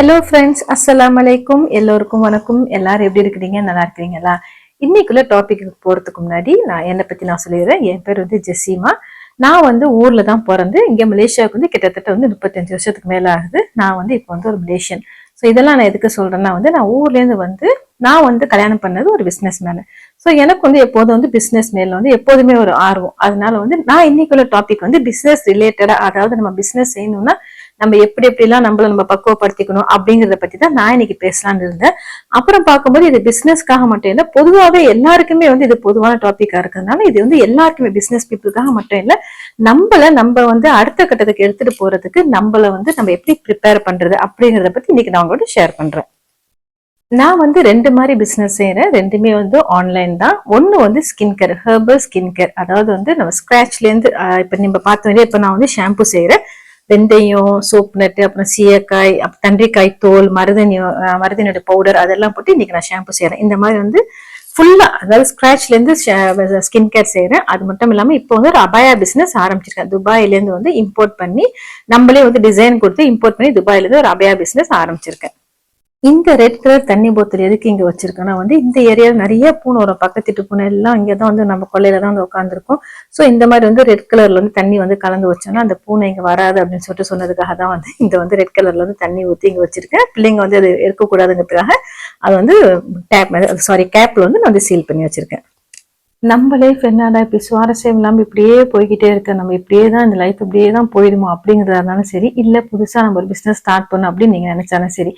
Hello friends அஸ்லாம் அலைக்கும் எல்லோருக்கும் வணக்கம். எல்லாரும் எப்படி இருக்கிறீங்க? நல்லா இருக்கிறீங்களா? இன்னைக்குள்ள டாபிக்கு போறதுக்கு முன்னாடி நான் என்னை பத்தி நான் சொல்லிடுறேன். என் பேர் வந்து ஜெசிமா. நான் வந்து ஊர்ல தான் பிறந்து இங்கே மலேசியாவுக்கு வந்து கிட்டத்தட்ட வந்து முப்பத்தஞ்சு வருஷத்துக்கு மேலே ஆகுது. நான் வந்து இப்போ வந்து ஒரு மலேசியன். ஸோ இதெல்லாம் நான் எதுக்கு சொல்றேன்னா வந்து நான் ஊர்ல இருந்து வந்து நான் வந்து கல்யாணம் பண்ணது ஒரு பிஸ்னஸ் மேனு ஸோ எனக்கு வந்து எப்போதும் வந்து பிஸ்னஸ் மேல வந்து எப்போதுமே ஒரு ஆர்வம். அதனால வந்து நான் இன்னைக்குள்ள டாபிக் வந்து பிஸ்னஸ் ரிலேட்டடா அதாவது நம்ம பிஸ்னஸ் செய்யணும்னா நம்ம எப்படி எப்படிலாம் நம்மள நம்ம பக்குவப்படுத்திக்கணும் அப்படிங்கிறத பத்தி தான் நான் இன்னைக்கு பேசலாம்னு இருந்தேன். அப்புறம் பார்க்கும்போது இது பிசினஸ்க்காக மட்டும் இல்லை பொதுவாகவே எல்லாருக்குமே வந்து இது பொதுவான டாபிக்கா இருக்கிறதுனால இது வந்து எல்லாருக்குமே பிசினஸ் பீப்புளுக்காக மட்டும் இல்லை நம்மள நம்ம வந்து அடுத்த கட்டத்துக்கு எடுத்துட்டு போறதுக்கு நம்மள வந்து நம்ம எப்படி ப்ரிப்பேர் பண்றது அப்படிங்கிறத பத்தி இன்னைக்கு நான் உங்களோட ஷேர் பண்றேன். நான் வந்து ரெண்டு மாதிரி பிஸ்னஸ் செய்கிறேன் ரெண்டுமே வந்து ஆன்லைன் தான். ஒன்று வந்து skin care herbal skin care அதாவது வந்து நம்ம ஸ்க்ராட்ச்லேருந்து இப்போ ஆஹ் இப்ப நம்ம பார்த்தோம் இப்போ நான் வந்து ஷாம்பு செய்கிறேன் வெந்தயம் சோப் நட்டு அப்புறம் சீயக்காய் அப்புறம் தண்டிக்காய் தோல் மருதனி ஆஹ் மருதனியோட பவுடர் அதெல்லாம் போட்டு இன்னைக்கு நான் ஷாம்பு செய்யறேன் இந்த மாதிரி வந்து ஃபுல்லா அதாவது ஸ்கிராச்ல இருந்து ஸ்கின் கேர் செய்யறேன் அது மட்டும் இல்லாம இப்போ வந்து ஒரு அபாயா பிசினஸ் ஆரம்பிச்சிருக்கேன். துபாயில இருந்து வந்து இம்போர்ட் பண்ணி நம்மளே வந்து டிசைன் கொடுத்து இம்போர்ட் பண்ணி துபாயில இருந்து ஒரு அபாயா பிசினஸ் ஆரம்பிச்சிருக்கேன். இந்த ரெட் கலர் தண்ணி போத்தல் எதுக்கு இங்க வச்சிருக்கேன்னா வந்து இந்த ஏரியாவில் நிறைய பூனை வரும். பக்கத்து பூனை எல்லாம் இங்கே தான் வந்து நம்ம கொள்ளையில தான் வந்து உட்காந்துருக்கோம் ஸோ இந்த மாதிரி வந்து ரெட் கலர்ல வந்து தண்ணி வந்து கலந்து வச்சோம்னா அந்த பூனை இங்க வராது அப்படின்னு சொல்லிட்டு சொன்னதுக்காக தான் வந்து இந்த வந்து ரெட் கலர்ல வந்து தண்ணி ஊத்தி இங்க வச்சிருக்கேன். பிள்ளைங்க வந்து அது இருக்கக்கூடாதுங்கிறதுக்காக அது வந்து டேப் சாரி கேப்ல வந்து நான் வந்து சீல் பண்ணி வச்சிருக்கேன். நம்ம லைஃப் என்னடா இப்படி சுவாரஸ்யம் இல்லாமல் இப்படியே போய்கிட்டே இருக்க. நம்ம இப்படியே தான் இந்த லைஃப் இப்படியே தான் போயிடுமா அப்படிங்கிறதா இருந்தாலும் சரி இல்லை புதுசாக நம்ம ஒரு பிஸ்னஸ் ஸ்டார்ட் பண்ணோம் அப்படின்னு நீங்கள் நினச்சாலும் சரி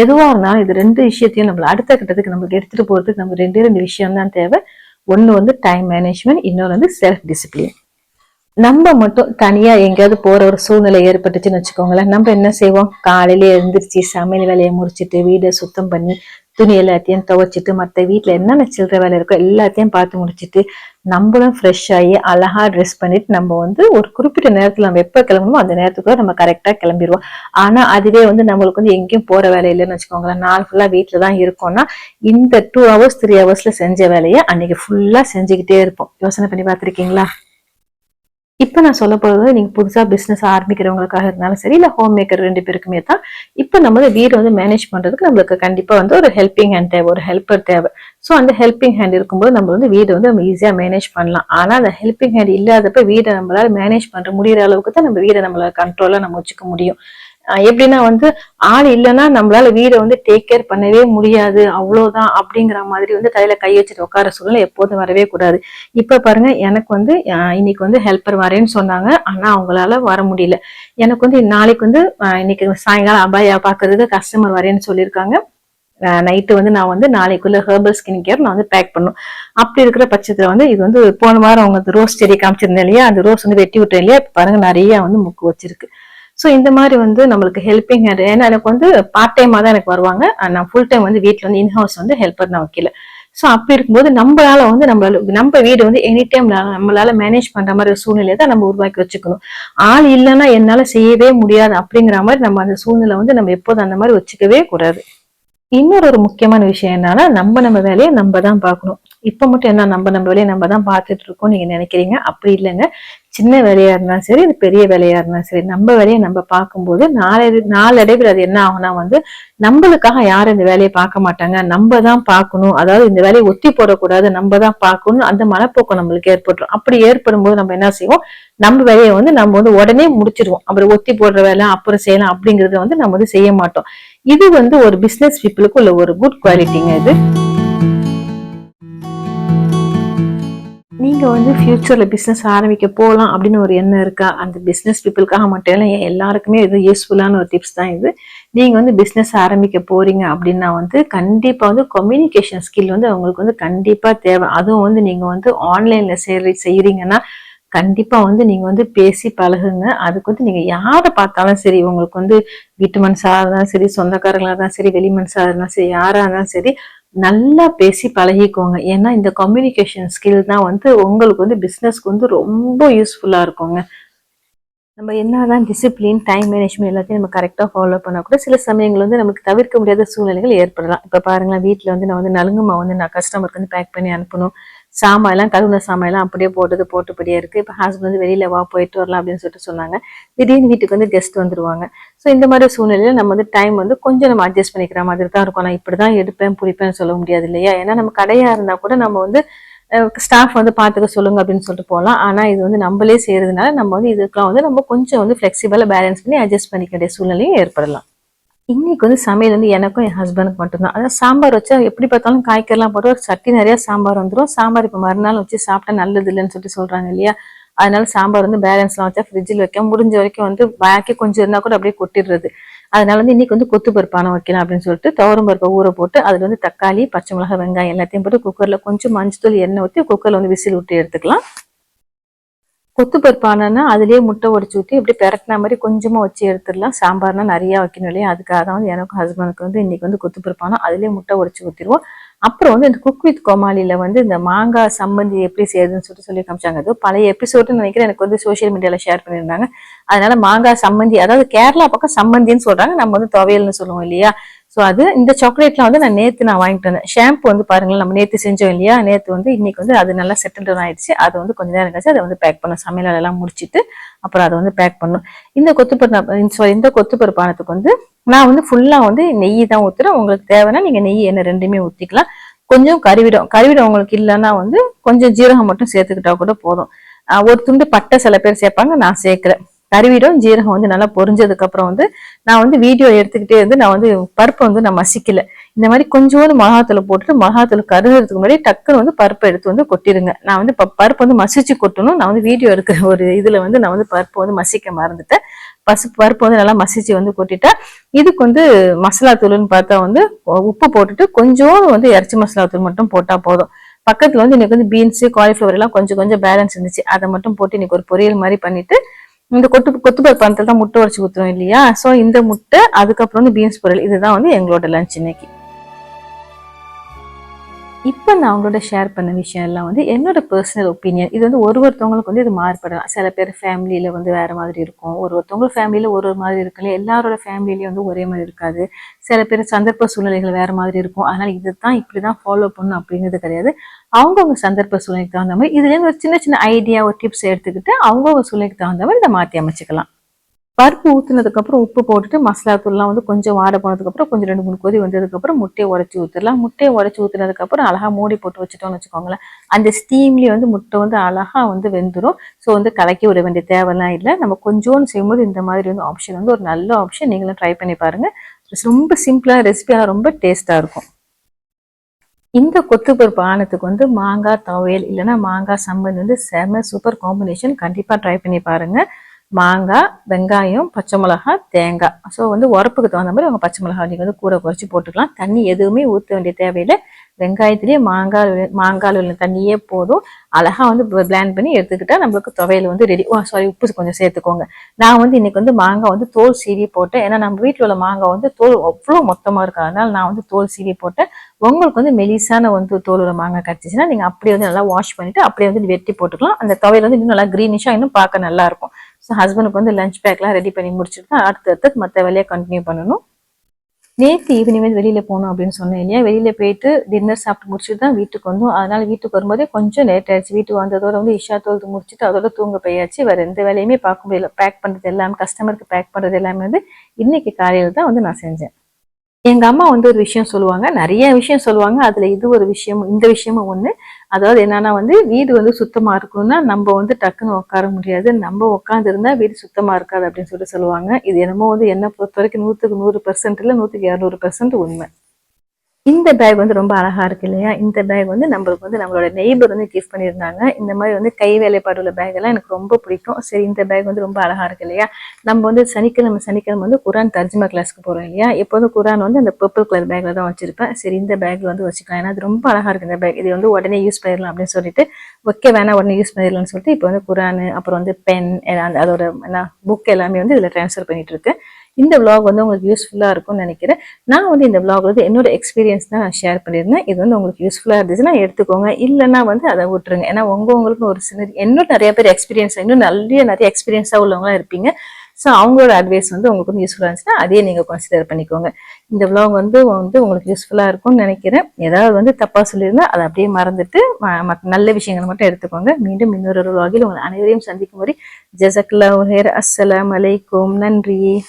எதுவாக இருந்தாலும் இது ரெண்டு விஷயத்தையும் நம்மளை அடுத்த கட்டத்துக்கு நம்மளுக்கு எடுத்துகிட்டு போகிறதுக்கு நம்ம ரெண்டே ரெண்டு விஷயம் தான் தேவை. ஒன்று வந்து டைம் மேனேஜ்மெண்ட் இன்னொன்று வந்து செல்ஃப் டிசிப்ளின் நம்ம மட்டும் தனியா எங்கேயாவது போற ஒரு சூழ்நிலை ஏற்பட்டுச்சுன்னு வச்சுக்கோங்களேன். நம்ம என்ன செய்வோம்? காலையில எழுந்திரிச்சு சமையல் வேலையை முடிச்சிட்டு வீடை சுத்தம் பண்ணி துணி எல்லாத்தையும் துவைச்சிட்டு மற்ற வீட்டில் என்னென்ன சில்லற வேலை இருக்கோ எல்லாத்தையும் பார்த்து முடிச்சிட்டு நம்மளும் ஃப்ரெஷ் ஆகி அழகா ட்ரெஸ் பண்ணிட்டு நம்ம வந்து ஒரு குறிப்பிட்ட நேரத்தில் நம்ம எப்போ கிளம்பணுமோ அந்த நேரத்துக்குள்ள நம்ம கரெக்டாக கிளம்பிடுவோம். ஆனால் அதுவே வந்து நம்மளுக்கு வந்து எங்கேயும் போற வேலை இல்லைன்னு வச்சுக்கோங்களேன். நாள் ஃபுல்லாக வீட்டில் தான் இருக்கோம்னா இந்த டூ ஹவர்ஸ் த்ரீ ஹவர்ஸ்ல செஞ்ச வேலையை அன்னைக்கு ஃபுல்லாக செஞ்சுக்கிட்டே இருப்போம். யோசனை பண்ணி பார்த்துருக்கீங்களா? இப்ப நான் சொல்ல போறது நீங்கள் புதுசா பிஸ்னஸ் ஆரம்பிக்கிறவங்களுக்காக இருந்தாலும் சரி இல்லை ஹோம் மேக்கர் ரெண்டு பேருக்குமே தான். இப்ப நம்ம வந்து வீடு வந்து மேனேஜ் பண்றதுக்கு நம்மளுக்கு கண்டிப்பா வந்து ஒரு ஹெல்பிங் ஹேண்ட் தேவை ஒரு ஹெல்ப்பர் தேவை. ஸோ அந்த ஹெல்பிங் ஹேண்ட் இருக்கும்போது நம்ம வந்து வீடை வந்து நம்ம ஈஸியா மேனேஜ் பண்ணலாம். ஆனா அந்த ஹெல்பிங் ஹேண்ட் இல்லாதப்ப வீடை நம்மளால மேனேஜ் பண்ற முடியற அளவுக்கு தான் நம்ம வீடை நம்மளால கண்ட்ரோலா நம்ம வச்சுக்க முடியும். எப்படின்னா வந்து ஆள் இல்லைன்னா நம்மளால வீடை வந்து டேக் கேர் பண்ணவே முடியாது. அவ்வளோதான் அப்படிங்கிற மாதிரி வந்து தலையில கை வச்சுட்டு உட்கார சூழ்நிலை எப்போதும் வரவே கூடாது. இப்ப பாருங்க எனக்கு வந்து இன்னைக்கு வந்து ஹெல்ப்பர் வரேன்னு சொன்னாங்க. ஆனா அவங்களால வர முடியல. எனக்கு வந்து நாளைக்கு வந்து இன்னைக்கு சாயங்காலம் அபாயா பாக்குறதுக்கு கஸ்டமர் வரேன்னு சொல்லியிருக்காங்க. நைட்டு வந்து நான் வந்து நாளைக்குள்ள ஹெர்பல் ஸ்கின் கேர் நான் வந்து பேக் பண்ணும். அப்படி இருக்கிற பட்சத்துல வந்து இது வந்து போன வாரம் அவங்க ரோஸ் செடி காமிச்சிருந்தேன் இல்லையா? அந்த ரோஸ் வந்து வெட்டி விட்டேன் இல்லையா? பாருங்க நிறைய வந்து முக்கு வச்சிருக்கு. ஸோ இந்த மாதிரி வந்து நம்மளுக்கு ஹெல்பிங் ஹேண்ட் ஏன்னா எனக்கு வந்து பார்ட் டைமாக தான் எனக்கு வருவாங்க. நான் ஃபுல் டைம் வந்து வீட்டில் வந்து இன்ஹவுஸ் வந்து ஹெல்ப்பர் நான் வைக்கல. ஸோ அப்படி இருக்கும்போது நம்மளால வந்து நம்மளால நம்ம வீடு வந்து எனி டைம் நம்மளால மேனேஜ் பண்ற மாதிரி ஒரு சூழ்நிலையை தான் நம்ம உருவாக்கி வச்சுக்கணும். ஆள் இல்லைன்னா என்னால செய்யவே முடியாது அப்படிங்கிற மாதிரி நம்ம அந்த சூழ்நிலை வந்து நம்ம எப்போதும் அந்த மாதிரி வச்சுக்கவே கூடாது. இன்னொரு ஒரு முக்கியமான விஷயம் என்னன்னா நம்ம நம்ம வேலையை நம்ம தான் பார்க்கணும். இப்போ மட்டும் என்ன நம்ம நம்ம வேலையை நம்ம தான் பார்த்துட்டு இருக்கோம் நீங்க நினைக்கிறீங்க? அப்படி இல்லைங்க. சின்ன வேலையா இருந்தாலும் சரி இது பெரிய வேலையா இருந்தாலும் சரி நம்ம வேலையை நம்ம பார்க்கும்போது நாளை நாளடைவில் அது என்ன ஆகும்னா வந்து நம்மளுக்காக யாரும் இந்த வேலையை பார்க்க மாட்டாங்க. நம்ம தான் பார்க்கணும். அதாவது இந்த வேலையை ஒத்தி போடக்கூடாது. நம்ம தான் பார்க்கணும் அந்த மனப்போக்கம் நம்மளுக்கு ஏற்பட்டுரும். அப்படி ஏற்படும் போது நம்ம என்ன செய்வோம்? நம்ம வேலையை வந்து நம்ம வந்து உடனே முடிச்சிருவோம். அப்புறம் ஒத்தி போடுற வேலை அப்புறம் செய்யலாம் அப்படிங்கறத வந்து நம்ம வந்து செய்ய மாட்டோம். இது வந்து ஒரு பிஸ்னஸ் பீப்புளுக்கு உள்ள ஒரு குட் குவாலிட்டிங்க இது. நீங்கள் வந்து ஃப்யூச்சரில் பிஸ்னஸ் ஆரம்பிக்க போகலாம் அப்படின்னு ஒரு எண்ணம் இருக்கா? அந்த பிஸ்னஸ் பீப்புளுக்காக மட்டும் இல்லை எல்லாருக்குமே இது யூஸ்ஃபுல்லான ஒரு டிப்ஸ் தான் இது. நீங்கள் வந்து பிஸ்னஸ் ஆரம்பிக்க போகிறீங்க அப்படின்னா வந்து கண்டிப்பாக வந்து கம்யூனிகேஷன் ஸ்கில் வந்து உங்களுக்கு வந்து கண்டிப்பாக தேவை. அதுவும் வந்து நீங்கள் வந்து ஆன்லைனில் செய்ய செய்கிறீங்கன்னா கண்டிப்பாக வந்து நீங்கள் வந்து பேசி பழகுங்க. அதுக்கு வந்து நீங்கள் யாரை பார்த்தாலும் சரி உங்களுக்கு வந்து வீட்டு மனுஷா இருந்தாலும் சரி சொந்தக்காரங்களாக இருந்தாலும் சரி வெளி மனுஷா இருந்தாலும் சரி யாராக இருந்தாலும் சரி நல்லா பேசி பழகிக்கோங்க. ஏன்னா இந்த கம்யூனிகேஷன் ஸ்கில் தான் வந்து உங்களுக்கு வந்து பிஸ்னஸ்க்கு வந்து ரொம்ப யூஸ்ஃபுல்லாக இருக்குங்க. நம்ம என்னதான் டிசிப்ளின் டைம் மேனேஜ்மெண்ட் எல்லாத்தையும் நம்ம கரெக்டாக ஃபாலோ பண்ணால் கூட சில சமயங்கள் வந்து நமக்கு தவிர்க்க முடியாத சூழ்நிலைகள் ஏற்படலாம். இப்போ பாருங்களேன் வீட்டில் வந்து நான் வந்து நலுங்குமா வந்து நான் கஸ்டமருக்கு வந்து பேக் பண்ணி அனுப்பணும். சாமான்லாம் தகுந்த கழுவுன அப்படியே போட்டது போட்டுப்படியே இருக்குது இப்போ ஹஸ்பண்ட் வந்து வெளியில் வா போயிட்டு வரலாம் அப்படின்னு சொல்லிட்டு சொன்னாங்க. திடீர்னு வீட்டுக்கு வந்து கெஸ்ட் வந்துருவாங்க. ஸோ இந்த மாதிரி சூழ்நிலையில் நம்ம வந்து டைம் வந்து கொஞ்சம் நம்ம அட்ஜஸ்ட் பண்ணிக்கிற மாதிரி தான் இருக்கும். நான் இப்படிதான் எடுப்பேன் பிடிப்பேன்னு சொல்ல முடியாது இல்லையா? ஏன்னா நம்ம கடையாக இருந்தால் கூட நம்ம வந்து ஸ்டாஃப் வந்து பார்த்துக்க சொல்லுங்க அப்படின்னு சொல்லிட்டு போகலாம். ஆனால் இது வந்து நம்மளே செய்கிறதுனால நம்ம வந்து இதுக்கெல்லாம் வந்து நம்ம கொஞ்சம் வந்து ஃப்ளெக்சிபிளாக பேலன்ஸ் பண்ணி அட்ஜஸ்ட் பண்ணிக்க வேண்டிய சூழ்நிலையும் ஏற்படலாம். இன்னைக்கு வந்து சமையல் வந்து எனக்கும் என் ஹஸ்பண்டுக்கு மட்டும்தான். அதாவது சாம்பார் வச்சா எப்படி பார்த்தாலும் காய்கறிலாம் போட்டு ஒரு சட்டி நிறையா சாம்பார் வந்துடும் சாம்பார் இப்போ மறுநாள் வச்சு சாப்பிட்டா நல்லது இல்லைன்னு சொல்லிட்டு சொல்கிறாங்க இல்லையா? அதனால சாம்பார் வந்து பேலன்ஸ்லாம் வச்சா ஃப்ரிட்ஜில் வைக்க முடிஞ்ச வரைக்கும் வந்து பாக்கி கொஞ்சம் இருந்தால் கூட அப்படியே கொட்டிடுறது. அதனால வந்து இன்னைக்கு வந்து கொத்து பருப்பான வைக்கலாம் அப்படின்னு சொல்லிட்டு துவரம் பருப்பை ஊற போட்டு அதில் வந்து தக்காளி பச்சை மிளகாய் வெங்காயம் எல்லாத்தையும் போட்டு குக்கரில் கொஞ்சம் மஞ்சத்தூள் எண்ணெய் ஊற்றி குக்கரில் வந்து விசில் விட்டு எடுத்துக்கலாம். கொத்து பருப்பானன்னா அதுலேயே முட்டை உடச்சி ஊற்றி இப்படி பெரட்டின மாதிரி கொஞ்சமா வச்சு எடுத்துடலாம். சாம்பார்னா நிறைய வைக்கணும் இல்லையா? அதுக்காக தான் வந்து எனக்கும் ஹஸ்பண்டுக்கு வந்து இன்னைக்கு வந்து கொத்து பருப்பானா அதுலேயே முட்டை உடச்சி ஊற்றிடுவோம் அப்புறம் வந்து இந்த குக் வித் கோமாளியில் வந்து இந்த மாங்காய் சம்மந்தி எப்படி செய்யுதுன்னு சொல்லிட்டு சொல்லி காமிச்சாங்க. அது பழைய எபிசோடுன்னு நினைக்கிறேன். எனக்கு வந்து சோஷியல் மீடியாவில் ஷேர் பண்ணியிருந்தாங்க. அதனால மாங்காய் சம்மந்தி அதாவது கேரளா பக்கம் சம்மந்தின்னு சொல்கிறாங்க நம்ம வந்து துவையல்னு சொல்லுவோம் இல்லையா? ஸோ அது இந்த சாக்லேட்லாம் வந்து நான் நேற்று நான் வாங்கிட்டு வந்தேன். ஷாம்பு வந்து பாருங்களேன் நம்ம நேற்று செஞ்சோம் இல்லையா? நேற்று வந்து இன்னைக்கு வந்து அது நல்லா செட்டில் ஆயிடுச்சு. அது வந்து கொஞ்ச நேரம் கழிச்சு அதை வந்து பேக் பண்ணோம். சமையல் எல்லாம் முடிச்சிட்டு அப்புறம் அதை வந்து பேக் பண்ணும். இந்த கொத்துப்பருப்பு சாரி இந்த கொத்துப்பருப்பானத்துக்கு வந்து நான் வந்து ஃபுல்லாக வந்து நெய் தான் ஊற்றுறேன் உங்களுக்கு தேவைன்னா நீங்கள் நெய் எண்ணெய் ரெண்டுமே ஊற்றிக்கலாம் கொஞ்சம் கருவிடம் கருவிடம் உங்களுக்கு இல்லைன்னா வந்து கொஞ்சம் ஜீரகம் மட்டும் சேர்த்துக்கிட்டா கூட போதும். ஒரு துண்டு பட்டை சில பேர் சேர்ப்பாங்க நான் சேர்க்குறேன். கருவிடும் ஜீரகம் வந்து நல்லா பொரிஞ்சதுக்கப்புறம் வந்து நான் வந்து வீடியோ எடுத்துக்கிட்டே வந்து நான் வந்து பருப்பை வந்து நான் மசிக்கல. இந்த மாதிரி கொஞ்சோண்டு மிளகாத்தூளை போட்டுட்டு மிளகாத்தூள் கருகிறதுக்கு முன்னாடி டக்குன்னு வந்து பருப்பை எடுத்து வந்து கொட்டிடுங்க. நான் வந்து இப்போ பருப்பு வந்து மசிச்சு கொட்டணும். நான் வந்து வீடியோ எடுக்கிற ஒரு இதில் வந்து நான் வந்து பருப்பு வந்து மசிக்க மறந்துட்டேன். பசு பருப்பு வந்து நல்லா மசிச்சு வந்து கொட்டிட்டேன் இதுக்கு வந்து மசாலா தூள்னு பார்த்தா வந்து உப்பு போட்டுட்டு கொஞ்சம் வந்து இறச்சி மசாலா தூள் மட்டும் போட்டால் போதும். பக்கத்தில் வந்து இன்றைக்கி வந்து பீன்ஸு காலிஃப்ளவர் எல்லாம் கொஞ்சம் கொஞ்சம் பேலன்ஸ் இருந்துச்சு. அதை மட்டும் போட்டு இன்னைக்கு ஒரு பொரியல் மாதிரி பண்ணிட்டு இந்த கொத்து கொத்துப்பருப்பு பணத்தில் தான் முட்டை உடச்சு ஊற்றுறோம் இல்லையா? ஸோ இந்த முட்டை அதுக்கப்புறம் வந்து பீன்ஸ் பொரியல். இதுதான் வந்து எங்களோட லஞ்ச் இன்னைக்கு. இப்போ நான் அவங்களோட ஷேர் பண்ண விஷயம் எல்லாம் வந்து என்னோட பர்சனல் ஒப்பீனியன் இது வந்து ஒரு ஒருத்தவங்களுக்கு வந்து இது மாறுபடலாம். சில பேர் ஃபேமிலியில் வந்து வேறு மாதிரி இருக்கும். ஒரு ஒருத்தவங்க ஃபேமிலியில் ஒரு ஒரு மாதிரி இருக்குல்ல எல்லாரோட ஃபேமிலிலையும் வந்து ஒரே மாதிரி இருக்காது. சில பேர் சந்தர்ப்ப சூழ்நிலைகள் வேறு மாதிரி இருக்கும். அதனால் இது தான் இப்படி தான் ஃபாலோ பண்ணணும் அப்படிங்கிறது கிடையாது. அவங்கவுங்க சந்தர்ப்ப சூழ்நிலைக்கு தகுந்த மாதிரி இதுலேருந்து ஒரு சின்ன சின்ன ஐடியா ஒரு டிப்ஸ் எடுத்துக்கிட்டு அவங்கவுங்க சூழ்நிலைக்கு தகுந்த மாதிரி இதை மாற்றி அமைச்சிக்கலாம். பருப்பு ஊற்றுனதுக்கப்புறம் உப்பு போட்டுட்டு மசாலா தூள்லாம் வந்து கொஞ்சம் வாட போனதுக்கப்புறம் கொஞ்சம் ரெண்டு மூணு கொதி வந்ததுக்கப்புறம் முட்டையை உடச்சி ஊற்றிடலாம் முட்டையை உடச்சி ஊற்றுனதுக்கப்புறம் அழகாக மூடி போட்டு வச்சுட்டோம்னு வச்சுக்கோங்களேன். அந்த ஸ்டீம்லேயே வந்து முட்டை வந்து அழகா வந்து வெந்துடும் ஸோ வந்து கலக்கி விட வேண்டிய தேவைலாம் இல்லை. நம்ம கொஞ்சோன்னு செய்யும்போது இந்த மாதிரி வந்து ஆப்ஷன் வந்து ஒரு நல்ல ஆப்ஷன் நீங்களும் ட்ரை பண்ணி பாருங்கள் ரொம்ப சிம்பிளாக ரெசிபியாக ரொம்ப டேஸ்ட்டாக இருக்கும். இந்த கொத்துப்பருப்பு ஆனத்துக்கு வந்து மாங்காய் துவையல் இல்லைன்னா மாங்காய் சம்பந்தி வந்து செம சூப்பர் காம்பினேஷன் கண்டிப்பாக ட்ரை பண்ணி பாருங்கள் மாங்காய் வெங்காயம் பச்சை மிளகாய் தேங்காய். ஸோ வந்து உரப்புக்கு தகுந்த மாதிரி அவங்க பச்சை மிளகாய் நீங்கள் வந்து கூட குறைச்சி போட்டுக்கலாம். தண்ணி எதுவுமே ஊற்ற வேண்டிய தேவையில்லை. வெங்காயத்துலேயே மாங்காய் மாங்காய் உள்ள தண்ணியே போதும். அழகாக வந்து பிளான் பண்ணி எடுத்துக்கிட்டால் நம்மளுக்கு துவையல் வந்து ரெடி ஓ சாரி உப்பு கொஞ்சம் சேர்த்துக்கோங்க. நான் வந்து இன்னைக்கு வந்து மாங்காய் வந்து தோல் சீவி போட்டேன். ஏன்னா நம்ம வீட்டில் உள்ள மாங்காய் வந்து தோல் அவ்வளோ மொத்தமாக இருக்கு நான் வந்து தோல் சீவி போட்டேன். உங்களுக்கு வந்து மெலிசான வந்து தோல் உள்ள மாங்காய் கிடச்சிச்சின்னா நீங்கள் அப்படியே வந்து நல்லா வாஷ் பண்ணிவிட்டு அப்படியே வந்து வெட்டி போட்டுக்கலாம். அந்த துவையல் வந்து இன்னும் நல்லா க்ரீனிஷாக இன்னும் பார்க்க நல்லாயிருக்கும் ஸோ ஹஸ்பண்டுக்கு வந்து லஞ்ச் பேக்லாம் ரெடி பண்ணி முடிச்சுட்டு தான் அடுத்து அடுத்து மற்ற வேலையை கண்டினியூ பண்ணணும். நேற்று ஈவினிங் வந்து வெளியில் போகணும் அப்படின்னு சொன்னேன் இல்லையா? வெளியில் போயிட்டு டின்னர் சாப்பிட்டு முடிச்சுட்டு தான் வீட்டுக்கு வந்தோம். அதனால் வீட்டுக்கு வரும்போதே கொஞ்சம் லேட் ஆயிடுச்சு. வீட்டுக்கு வந்ததோட வந்து இஷா தோல்து முடிச்சுட்டு அதோட தூங்க போயாச்சு. வேறு எந்த வேலையுமே பார்க்க முடியல. பேக் பண்ணுறது எல்லாமே கஸ்டமருக்கு பேக் பண்ணுறது எல்லாமே வந்து இன்றைக்கி காலையில் தான் வந்து நான் செஞ்சேன். எங்கள் அம்மா வந்து ஒரு விஷயம் சொல்லுவாங்க நிறைய விஷயம் சொல்லுவாங்க. அதில் இது ஒரு விஷயம் இந்த விஷயமும் ஒன்று அதாவது என்னன்னா வந்து வீடு வந்து சுத்தமாக இருக்கணும்னா நம்ம வந்து டக்குன்னு உட்கார முடியாது. நம்ம உட்காந்துருந்தா வீடு சுத்தமாக இருக்காது அப்படின்னு சொல்லி சொல்லுவாங்க. இது என்னமோ வந்து என்ன பொறுத்த வரைக்கும் நூற்றுக்கு நூறு பர்சன்ட் இல்லை நூற்றுக்கு இரநூறு பர்சன்ட் உண்மை. இந்த பேக் வந்து ரொம்ப அழகா இருக்கு இல்லையா? இந்த பேக் வந்து நம்மளுக்கு வந்து நம்மளோட நெய்பர் வந்து கிஃப்ட் பண்ணியிருந்தாங்க. இந்த மாதிரி வந்து கை வேலைப்பாடு உள்ள பேக் எல்லாம் எனக்கு ரொம்ப பிடிக்கும். சரி இந்த பேக் வந்து ரொம்ப அழகா இருக்கு இல்லையா? நம்ம வந்து சனிக்கிழமை சனிக்கிழமை வந்து குரான் தர்ஜுமா கிளாஸ்க்கு போறோம் இல்லையா? எப்போதும் வந்து குரான் வந்து அந்த பர்பிள் கலர் பேக்ல தான் வச்சிருப்பேன். சரி இந்த பேக்ல வந்து வச்சுக்கலாம். ஏன்னா அது ரொம்ப அழகா இருக்கு இந்த பேக் இது வந்து உடனே யூஸ் பண்ணிடலாம் அப்படின்னு சொல்லிட்டு ஓகே வேணாம் உடனே யூஸ் பண்ணிடலாம்னு சொல்லிட்டு இப்போ வந்து குரான் அப்புறம் வந்து பென் அதோட என்ன புக் எல்லாமே வந்து இதுல ட்ரான்ஸ்ஃபர் பண்ணிட்டு இருக்கு. இந்த விளாக் வந்து உங்களுக்கு யூஸ்ஃபுல்லாக இருக்கும்னு நினைக்கிறேன். நான் வந்து இந்த விளாக் வந்து என்னோட எக்ஸ்பீரியன்ஸ் தான் நான் ஷேர் பண்ணியிருந்தேன். இது வந்து உங்களுக்கு யூஸ்ஃபுல்லாக இருந்துச்சுன்னா எடுத்துக்கோங்க. இல்லைன்னா வந்து அதை விட்டுருங்க. ஏன்னா உங்க உங்களுக்கு ஒரு சின்ன இன்னும் நிறைய பேர் எக்ஸ்பீரியன்ஸ் இன்னும் நிறைய நிறைய எக்ஸ்பீரியன்ஸாக உள்ளவங்களாம் இருப்பீங்க. ஸோ அவங்களோட அட்வைஸ் வந்து உங்களுக்கு வந்து யூஸ்ஃபுல்லாக இருந்துச்சுன்னா அதே நீங்கள் கன்சிடர் பண்ணிக்கோங்க. இந்த vlog வந்து வந்து உங்களுக்கு யூஸ்ஃபுல்லாக இருக்கும்னு நினைக்கிறேன். ஏதாவது வந்து தப்பாக சொல்லியிருந்தால் அதை அப்படியே மறந்துட்டு ம- நல்ல விஷயங்களை மட்டும் எடுத்துக்கோங்க. மீண்டும் இன்னொரு வகையில் உங்கள் அனைவரையும் சந்திக்கும் வரை ஜசக்லா ஹேர் அஸ்ஸலாம் அலைக்கும். நன்றி.